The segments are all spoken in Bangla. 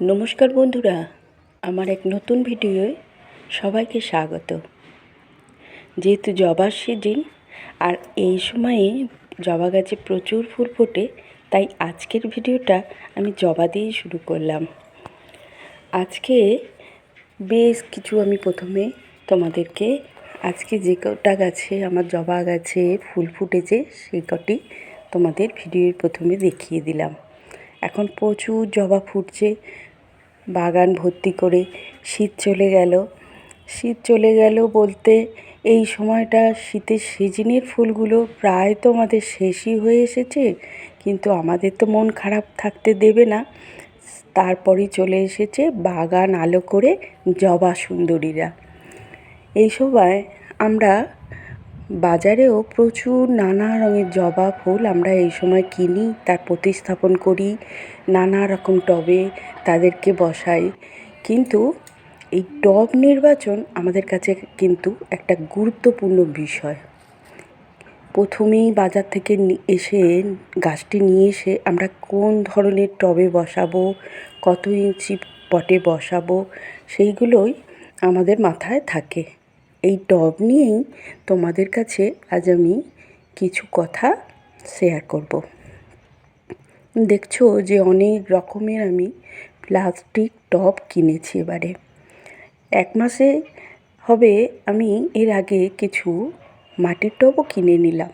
নমস্কার বন্ধুরা, আমার এক নতুন ভিডিওয়ে সবাইকে স্বাগত। যেহেতু জবার সিজন, আর এই সময়ে জবা গাছে প্রচুর ফুল ফোটে, তাই আজকের ভিডিওটা আমি জবা দিয়েই শুরু করলাম। আজকে বেশ কিছু আমি প্রথমে তোমাদেরকে, আজকে যে কটা গাছে আমার জবা গাছে ফুল ফুটেছে, সেই কটি তোমাদের ভিডিওর প্রথমে দেখিয়ে দিলাম। এখন প্রচুর জবা ফুটছে। বাগান ভর্তি করে শীত চলে গেল। শীত চলে গেল বলতে এই সময়টা শীতের সিজনের ফুলগুলো প্রায় তো আমাদের শেষই হয়ে এসেছে। কিন্তু আমাদের তো মন খারাপ থাকতে দেবে না। তারপরেই চলে এসেছে বাগান আলো করে জবা সুন্দরীরা। এই সময় আমরা বাজারেও প্রচুর নানা রঙের জবা ফুল আমরা এই সময় কিনি, তার প্রতিস্থাপন করি, নানা রকম টবে তাদেরকে বসাই। কিন্তু এই টব নির্বাচন আমাদের কাছে কিন্তু একটা গুরুত্বপূর্ণ বিষয়। প্রথমেই বাজার থেকে এসে গাছটি নিয়ে এসে আমরা কোন ধরনের টবে বসাবো, কত ইঞ্চি পটে বসাবো, সেইগুলোই আমাদের মাথায় থাকে। এই টব নিয়েই তোমাদের কাছে আজ আমি কিছু কথা শেয়ার করব। দেখছ যে অনেক রকমের আমি প্লাস্টিক টব কিনেছি এবারে। এক মাসে হবে আমি এর আগে কিছু মাটির টবও কিনে নিলাম।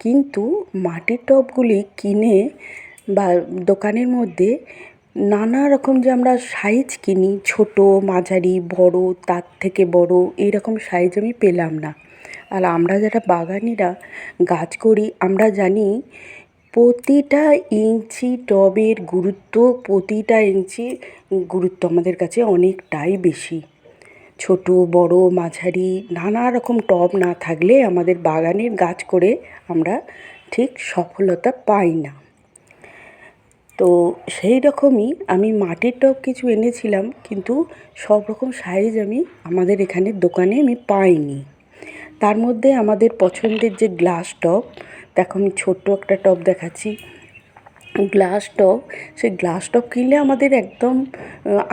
কিন্তু মাটির টবগুলি কিনে বা দোকানের মধ্যে নানা রকম যে আমরা সাইজ কিনি, ছোট, মাঝারি, বড়, তার থেকে বড় এইরকম সাইজ আমি পেলাম না। আর আমরা যারা বাগানিরা গাছ করি, আমরা জানি প্রতিটা ইঞ্চি টবের গুরুত্ব, প্রতিটা ইঞ্চি গুরুত্ব আমাদের কাছে অনেকটাই বেশি। ছোট, বড়, মাঝারি, নানা রকম টব না থাকলে আমাদের বাগানের গাছ করে আমরা ঠিক সফলতা পাই না। তো সেই রকমই আমি মাটির টব কিছু এনেছিলাম, কিন্তু সব রকম সাইজ আমি আমাদের এখানে দোকানে আমি পাইনি। তার মধ্যে আমাদের পছন্দের যে গ্লাস টব, দেখো আমি ছোট্ট একটা টব দেখাচ্ছি। গ্লাস টব, সেই গ্লাস টব কিনলে আমাদের একদম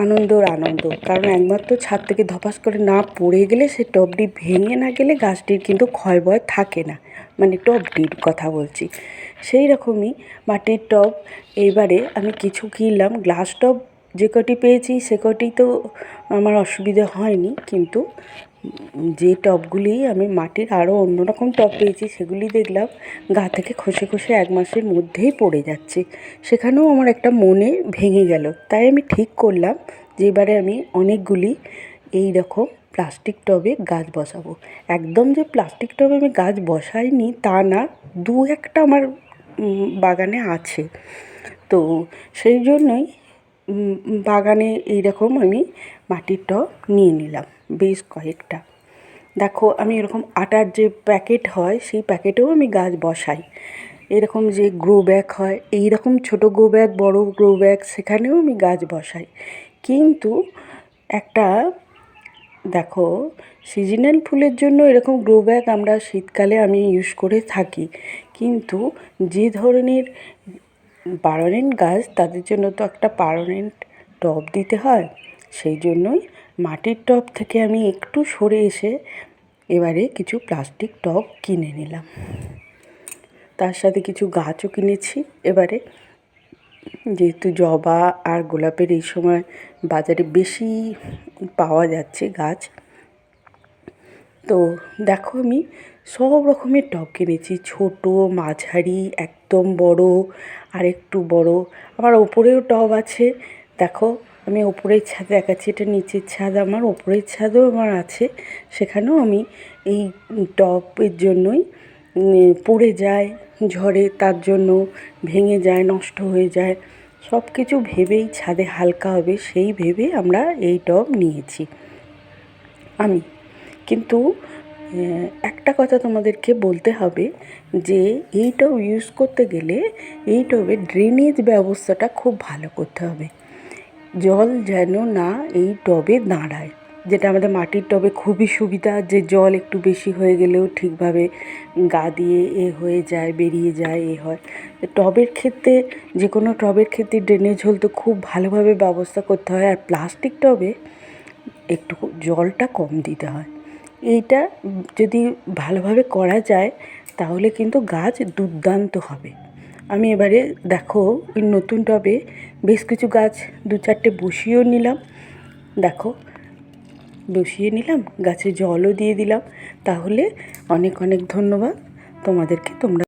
আনন্দর আনন্দ। কারণ একমাত্র ছাদ থেকে ধপাস করে না পড়ে গেলে সে টবটি ভেঙে না গেলে গাছটির কিন্তু ক্ষয় ভয় থাকে না। মানে টবটির কথা বলছি। সেই রকমই মাটির টব এইবারে আমি কিছু কিনলাম। গ্লাস টব যে কটি পেয়েছি, সে কটি তো আমার অসুবিধে হয়নি, কিন্তু যে টবগুলি আমি মাটির আরও অন্য রকম টব পেয়েছি সেগুলি দেখলাম, গা থেকে খসে খসে এক মাসের মধ্যেই পড়ে যাচ্ছে। সেখানেও আমার একটা মনে ভেঙে গেল। তাই আমি ঠিক করলাম যে এবারে আমি অনেকগুলি এই রকম প্লাস্টিক টবে গাছ বসাবো। একদম যে প্লাস্টিক টবে আমি গাছ বসাইনি তা না, দু একটা আমার বাগানে আছে। তো সেই জন্যই বাগানে এই রকম আমি মাটির টব নিয়ে নিলাম। বেশ কয়েকটা। দেখো, আমি এরকম আটার যে প্যাকেট হয়, সেই প্যাকেটেও আমি গাছ বসাই। এরকম যে গ্রো ব্যাগ হয় এই রকম ছোটো গ্রো ব্যাগ বড় গ্রো ব্যাগ সেখানেও আমি গাছ বসাই। কিন্তু একটা, দেখো সিজনাল ফুলের জন্য এরকম গ্রো ব্যাগ আমরা শীতকালে আমি ইউজ করে থাকি। কিন্তু যে ধরনের পার্মানেন্ট গাছ, তাদের জন্য তো একটা পার্মানেন্ট টব দিতে হয়। সেই জন্যই মাটির টব থেকে আমি একটু সরে এসে এবারে কিছু প্লাস্টিক টব কিনে নিলাম। তার সাথে কিছু গাছও কিনেছি। এবারে যেহেতু জবা আর গোলাপের এই সময় বাজারে বেশি পাওয়া যাচ্ছে গাছ, তো দেখো আমি সব রকমের টব কিনেছি। ছোটো, মাঝারি, একদম বড় আর একটু বড় আমার ওপরেও টব আছে। দেখো আমি ওপরের ছাদে দেখাচ্ছি, এটা নিচের ছাদ, আমার ওপরের ছাদও আমার আছে। সেখানেও আমি এই টবের জন্যই পড়ে যায় ঝড়ে, তার জন্য ভেঙে যায়, নষ্ট হয়ে যায়। সব কিছু ভেবেই ছাদে হালকা হবে, সেই ভেবে আমরা এই টব নিয়েছি। আমি। কিন্তু একটা কথা তোমাদেরকে বলতে হবে যে, এই ইউজ করতে গেলে এই টবে ড্রেনেজ ব্যবস্থাটা খুব ভালো করতে হবে। জল যেন না এই টবে দাঁড়ায়, যেটা আমাদের মাটির টবে খুবই সুবিধা, যে জল একটু বেশি হয়ে গেলেও ঠিকভাবে গা দিয়ে এ হয়ে যায়, বেরিয়ে যায়, এ হয়। টবের ক্ষেত্রে, যে কোনো টবের ক্ষেত্রে ড্রেনেজ হলে তো খুব ভালোভাবে ব্যবস্থা করতে হয়, আর প্লাস্টিক টবে একটু জলটা কম দিতে হয়। এইটা যদি ভালোভাবে করা যায়, তাহলে কিন্তু গাছ দুর্দান্ত হবে। আমি এবারে দেখো ওই নতুন টবে বেশ কিছু গাছ দু চারটে বসিয়েও নিলাম। দেখো, বসিয়ে নিলাম, গাছে জলও দিয়ে দিলাম। তাহলে অনেক অনেক ধন্যবাদ। তোমাদেরকে তোমরা